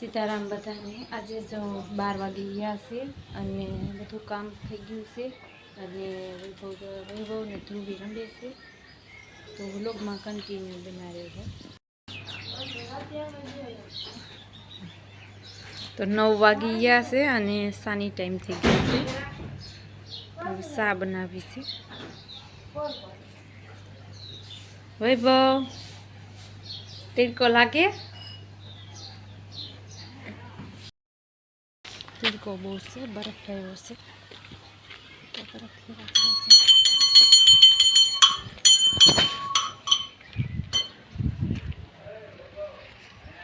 સીતારામ બધાને. આજે જો બાર વાગી ગયા છે અને બધું કામ થઈ ગયું છે. અને વૈભવ વૈભવ ને ધ્રુવી રમે છે. તો વ્લોગમાં કન્ટિન્યુ બના છે તો નવ વાગી ગયા છે અને સાની ટાઈમ થઈ ગયો છે. સા બનાવી છે. વૈભવ, તિડકો લાગે? તિડકો બહુ છે બરફ થયો છે તો બરફ છે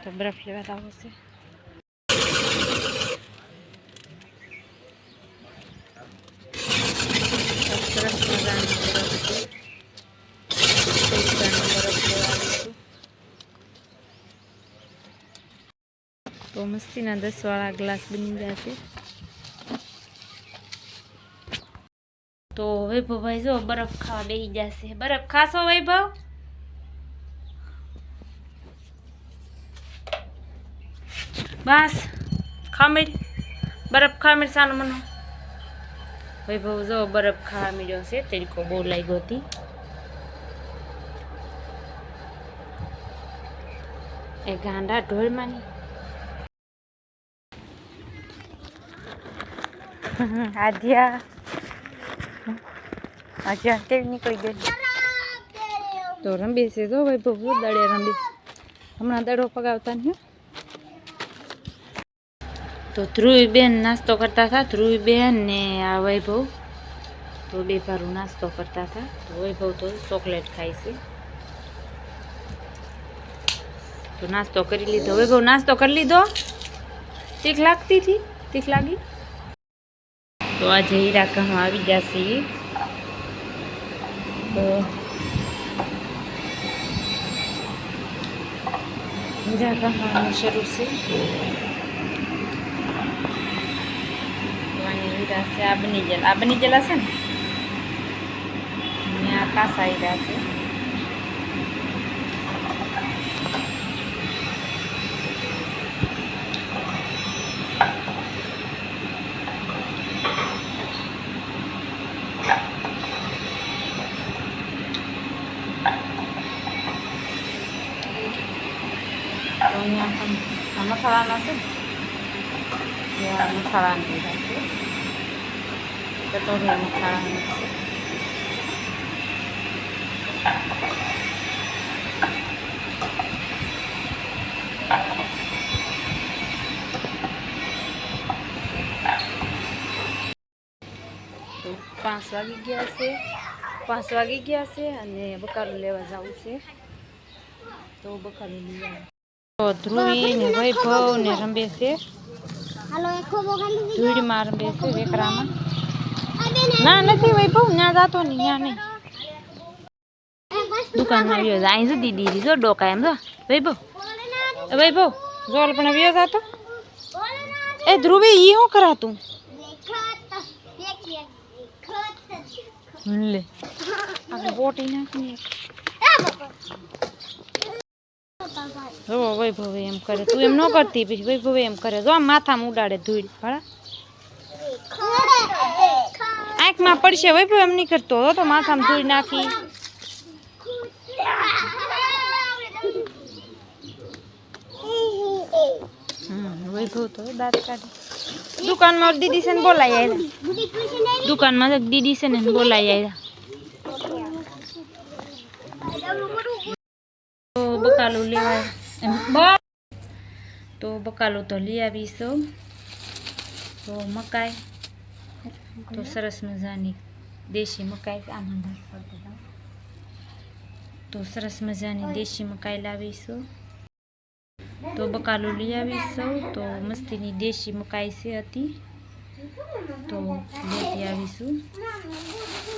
તો બરફ લેવા લાવો છે સરસ મજાનો બરફ છે તિડકાનો બરફ લેવા આવીશું તો મસ્તીના દસવાળા ગ્લાસ બની જશે તો વૈભવ ભાઈ જો બરફ ખાવા બેસી જશે બરફ ખાશો વૈભવ? બસ ખામીર બરફ ખામીર સાનો મનો. વૈભવ જો બરફ ખાવા મળ્યો છે તરીકો બહુ લાગ્યો હતી. એ ગાંડા ઢોળમાંની આધ્યા આધ્યા તે નીકળી ગઈ. તો રંબી છે જો ભાઈ બહુ દડે રંબી. હમણાં દડો પગાવતા નહીં તો ધ્રુવીબેન નાસ્તો કરતા હતા. ધ્રુવીબેન ને આ વૈભવ. તો બે ભારું નાસ્તો કરતા હતા. તો વૈભવ તો ચોકલેટ ખાય છે. તો નાસ્તો કરી લીધો. વૈભવ નાસ્તો કરી લીધો? તીખ લાગતી હતી? તીખ લાગી? તો આજે હીરા કહમાં આવી જશે ઈ. તો હીરા કહવાનું શરૂ છે. હીરા છે, આ બની જેલા આ બની જલા છે ને? આ કાસા હીરા છે તો અહીંયા આમ આ મસાલાના છે ને આ મસાલાના હીરા છે કટોરી મસાલાના છે તો પાંચ વાગી ગયા છે પાંચ વાગી ગયા છે અને બકાલું લેવા જવું છે તો બકાલું લઈ આવે તો ધ્રુવી ને વૈભવ ને રમે છે. ધૂળમાં રમે છે વેકરામાં. ના નથી વૈભવ ના જાતો નહીં ત્યાં નહીં. દુકાનમાં આવ્યો અહીં સુધી દીધી જો ડોકા એમ જો. વૈભવ. વૈભવ જો પણ આવ્યો જાતો. એ ધ્રુવી ઈ શું કરાતું લે. આપણે બોટી નાખીને જો વૈભવ એમ કરે. તું એમ ન કરતી પછી વૈભવ એમ કરે. જો માથામાં ઉડાડે ધૂળ ભણા આંખમાં પડશે વૈભવ એમ નહીં કરતો. તો માથામાં ધૂળ નાખી. વૈભવ તો દુકાનમાં દીદી છે ને બોલાઈ આવ્યા દુકાનમાં દીદી છે ને બોલાઈ આવ્યા તો બકાલું લેવા તો બકાલું તો લઈ આવીશું. તો મકાઈ, તો સરસ મજાની દેશી મકાઈ તો સરસ મજાની દેશી મકાઈ લાવીશું. તો બકાલું લઈ આવીશું. તો મસ્તીની દેશી મકાઈ છે હતી. તો લેતી આવીશું.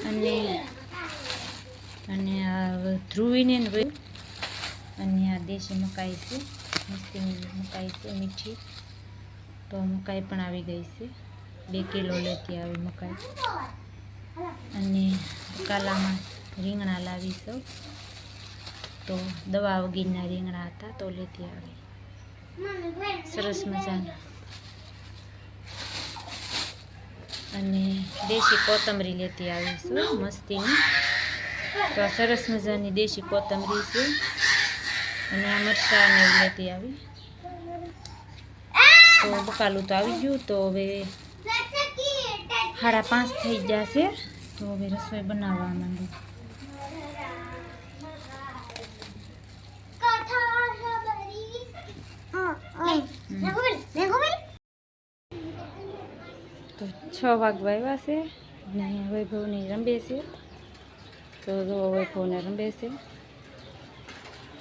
અને અને ધ્રુવીને અને આ દેશી મકાઈ છે, મસ્તીની મકાઈ છે, મીઠી. તો મકાઈ પણ આવી ગઈ છે. બે કિલો લેતી આવી મકાઈ. અને કાલામાં રીંગણા લાવીશું તો દવા વગીરના રીંગણા હતા, તો લેતી આવી. સરસ મજાના. અને દેશી કોથમરી લેતી આવીશું મસ્તીની. તો સરસ મજાની દેશી કોથમરી છે. અને આ મરચાં ને લેતી આવી. તો બકાલું તો આવી ગયું, તો હવે સાડા પાંચ થઈ જશે, તો હવે રસોઈ બનાવવા માંડું. તો છ વાગવા આવ્યા છે, ને વૈભવને રંબે છે. તો વૈભવને રંબે છે.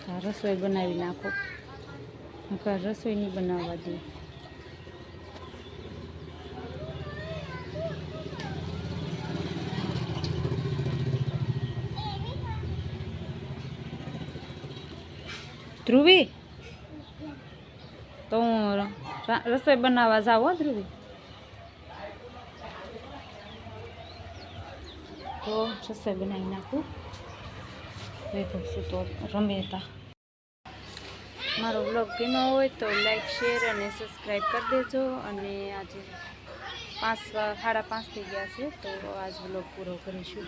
આ રસોઈ બનાવી નાખો. રસોઈ નહીં બનાવવા દે. ધ્રુવી? તો હું રસોઈ બનાવવા જાઉં ધ્રુવી? તો રસોઈ બનાવી નાખું. વૈભવ સુતો રમે તા મારો બ્લોગ ગમ્યો હોય તો લાઈક શેર અને સબસ્ક્રાઈબ કરી દેજો અને આજે પાંચ સાડા પાંચ થઈ ગયા છે તો આજ બ્લોગ પૂરો કરીશું